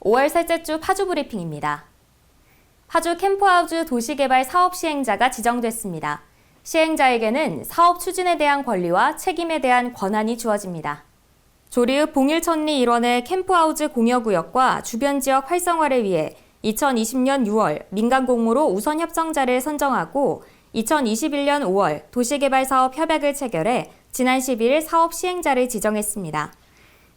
5월 셋째 주 파주 브리핑입니다. 파주 캠프하우즈 도시개발 사업 시행자가 지정됐습니다. 시행자에게는 사업 추진에 대한 권리와 책임에 대한 권한이 주어집니다. 조리읍 봉일천리 일원의 캠프하우즈 공여구역과 주변 지역 활성화를 위해 2020년 6월 민간 공모로 우선 협정자를 선정하고 2021년 5월 도시개발사업 협약을 체결해 지난 11일 사업 시행자를 지정했습니다.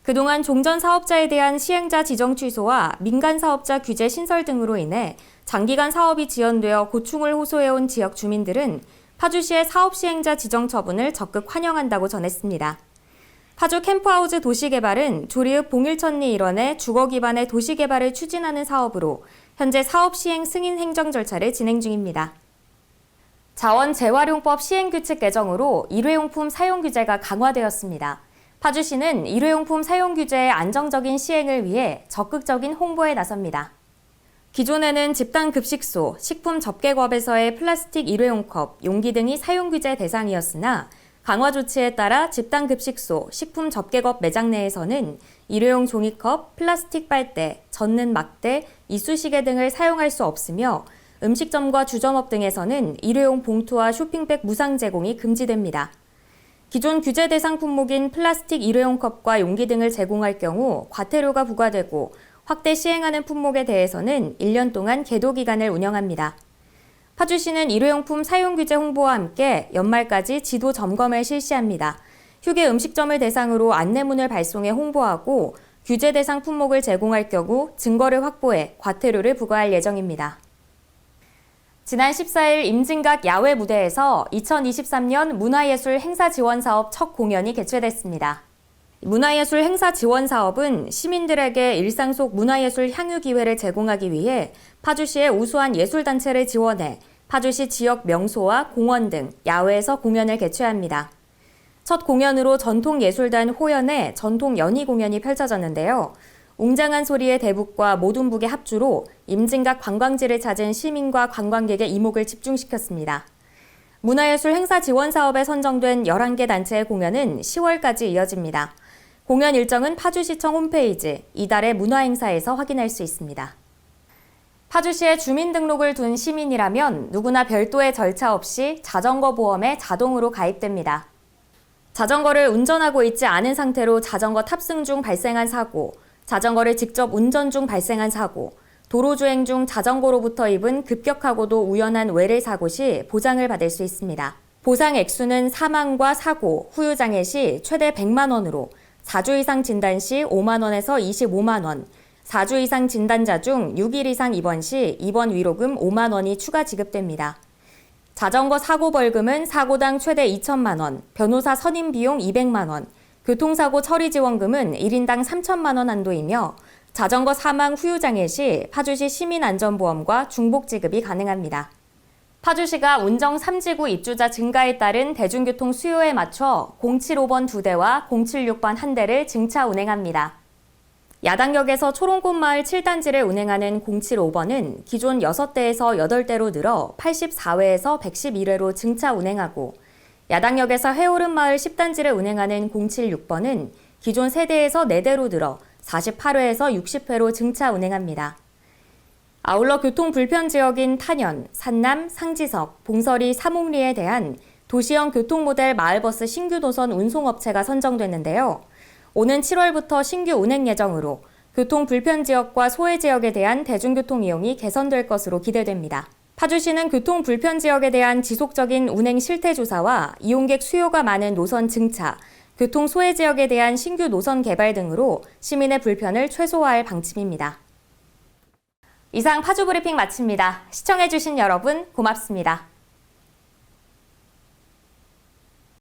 그동안 종전 사업자에 대한 시행자 지정 취소와 민간 사업자 규제 신설 등으로 인해 장기간 사업이 지연되어 고충을 호소해온 지역 주민들은 파주시의 사업 시행자 지정 처분을 적극 환영한다고 전했습니다. 파주 캠프하우즈 도시개발은 조리읍 봉일천리 일원의 주거 기반의 도시개발을 추진하는 사업으로 현재 사업 시행 승인 행정 절차를 진행 중입니다. 자원 재활용법 시행규칙 개정으로 일회용품 사용 규제가 강화되었습니다. 파주시는 일회용품 사용 규제의 안정적인 시행을 위해 적극적인 홍보에 나섭니다. 기존에는 집단 급식소, 식품 접객업에서의 플라스틱 일회용 컵, 용기 등이 사용 규제 대상이었으나 강화 조치에 따라 집단 급식소, 식품 접객업 매장 내에서는 일회용 종이컵, 플라스틱 빨대, 젓는 막대, 이쑤시개 등을 사용할 수 없으며 음식점과 주점업 등에서는 일회용 봉투와 쇼핑백 무상 제공이 금지됩니다. 기존 규제 대상 품목인 플라스틱 일회용 컵과 용기 등을 제공할 경우 과태료가 부과되고 확대 시행하는 품목에 대해서는 1년 동안 계도 기간을 운영합니다. 파주시는 일회용품 사용 규제 홍보와 함께 연말까지 지도 점검을 실시합니다. 휴게 음식점을 대상으로 안내문을 발송해 홍보하고 규제 대상 품목을 제공할 경우 증거를 확보해 과태료를 부과할 예정입니다. 지난 14일 임진각 야외 무대에서 2023년 문화예술 행사 지원 사업 첫 공연이 개최됐습니다. 문화예술 행사 지원 사업은 시민들에게 일상 속 문화예술 향유 기회를 제공하기 위해 파주시의 우수한 예술단체를 지원해 파주시 지역 명소와 공원 등 야외에서 공연을 개최합니다. 첫 공연으로 전통예술단 호연의 전통 연희 공연이 펼쳐졌는데요. 웅장한 소리의 대북과 모둠북의 합주로 임진각 관광지를 찾은 시민과 관광객의 이목을 집중시켰습니다. 문화예술 행사 지원 사업에 선정된 11개 단체의 공연은 10월까지 이어집니다. 공연 일정은 파주시청 홈페이지 이달의 문화행사에서 확인할 수 있습니다. 파주시에 주민등록을 둔 시민이라면 누구나 별도의 절차 없이 자전거 보험에 자동으로 가입됩니다. 자전거를 운전하고 있지 않은 상태로 자전거 탑승 중 발생한 사고, 자전거를 직접 운전 중 발생한 사고, 도로주행 중 자전거로부터 입은 급격하고도 우연한 외래 사고 시 보장을 받을 수 있습니다. 보상 액수는 사망과 사고, 후유장애 시 최대 100만 원으로 4주 이상 진단 시 5만 원에서 25만 원, 4주 이상 진단자 중 6일 이상 입원 시 입원 위로금 5만 원이 추가 지급됩니다. 자전거 사고 벌금은 사고당 최대 2천만 원, 변호사 선임 비용 200만 원, 교통사고 처리 지원금은 1인당 3천만 원 한도이며 자전거 사망 후유 장애 시 파주시 시민안전보험과 중복 지급이 가능합니다. 파주시가 운정 3지구 입주자 증가에 따른 대중교통 수요에 맞춰 075번 2대와 076번 1대를 증차 운행합니다. 야당역에서 초롱꽃마을 7단지를 운행하는 075번은 기존 6대에서 8대로 늘어 84회에서 111회로 증차 운행하고 야당역에서 해오름마을 10단지를 운행하는 076번은 기존 3대에서 4대로 늘어 48회에서 60회로 증차 운행합니다. 아울러 교통 불편 지역인 탄현, 산남, 상지석, 봉서리, 사목리에 대한 도시형 교통 모델 마을버스 신규 노선 운송업체가 선정됐는데요. 오는 7월부터 신규 운행 예정으로 교통 불편 지역과 소외 지역에 대한 대중교통 이용이 개선될 것으로 기대됩니다. 파주시는 교통 불편 지역에 대한 지속적인 운행 실태 조사와 이용객 수요가 많은 노선 증차, 교통 소외 지역에 대한 신규 노선 개발 등으로 시민의 불편을 최소화할 방침입니다. 이상 파주 브리핑 마칩니다. 시청해주신 여러분 고맙습니다.